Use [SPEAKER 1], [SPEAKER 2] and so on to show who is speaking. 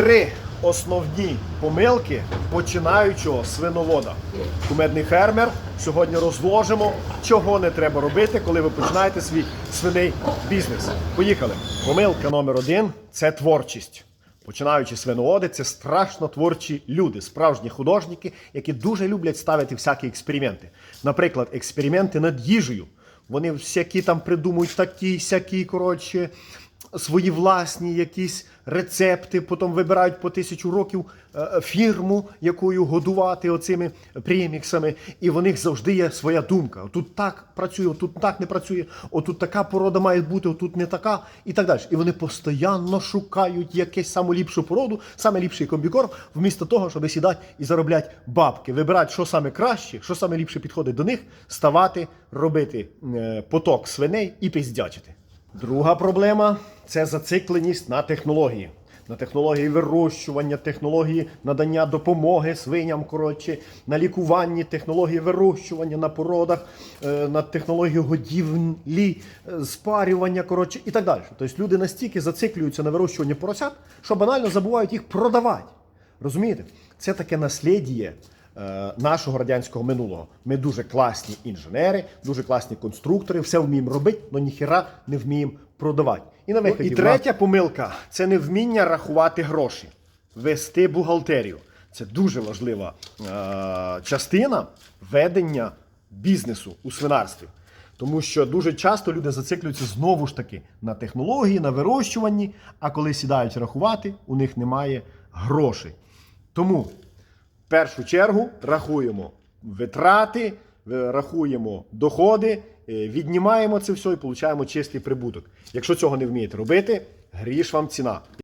[SPEAKER 1] Три основні помилки починаючого свиновода. Кумедний фермер сьогодні розложимо, чого не треба робити, коли ви починаєте свій свиний бізнес. Поїхали. Помилка номер один це творчість. Починаючи свиноводи, це страшно творчі люди, справжні художники, які дуже люблять ставити всякі експерименти. Наприклад, експерименти над їжею. Вони всякі там придумують такі, сякі, коротше, свої власні якісь рецепти, потім вибирають по тисячу років е, фірму, якою годувати оцими преміксами, і в них завжди є своя думка. Тут так працює, тут так не працює, отут така порода має бути, отут не така, і так далі. І вони постійно шукають якусь саму породу, саме ліпший комбікорм, вмісто того, щоб сідати і заробляти бабки, вибирати, що саме краще, що саме ліпше підходить до них, ставати, робити е, поток свиней і пиздячити. Друга проблема це зацикленість на технології. На технології вирощування, технології надання допомоги свиням, коротше, на лікуванні, технології вирощування на породах, е, на технології годівлі, е, спарювання, коротше, і так далі. Тобто люди настільки зациклюються на вирощуванні поросят, що банально забувають їх продавати. Розумієте? Це таке наслідіє е, нашого радянського минулого. Ми дуже класні інженери, дуже класні конструктори, все вміємо робити, але ніхіра не вміємо продавати. І на виході. І третя помилка це невміння рахувати гроші, вести бухгалтерію. Це дуже важлива е, частина ведення бізнесу у свинарстві. Тому що дуже часто люди зациклюються знову ж таки на технології, на вирощуванні, а коли сідають рахувати, у них немає грошей. Тому першу чергу рахуємо витрати, е, рахуємо доходи, е, віднімаємо це все і отримуємо чистий прибуток. Якщо цього не вмієте робити, гріш вам ціна.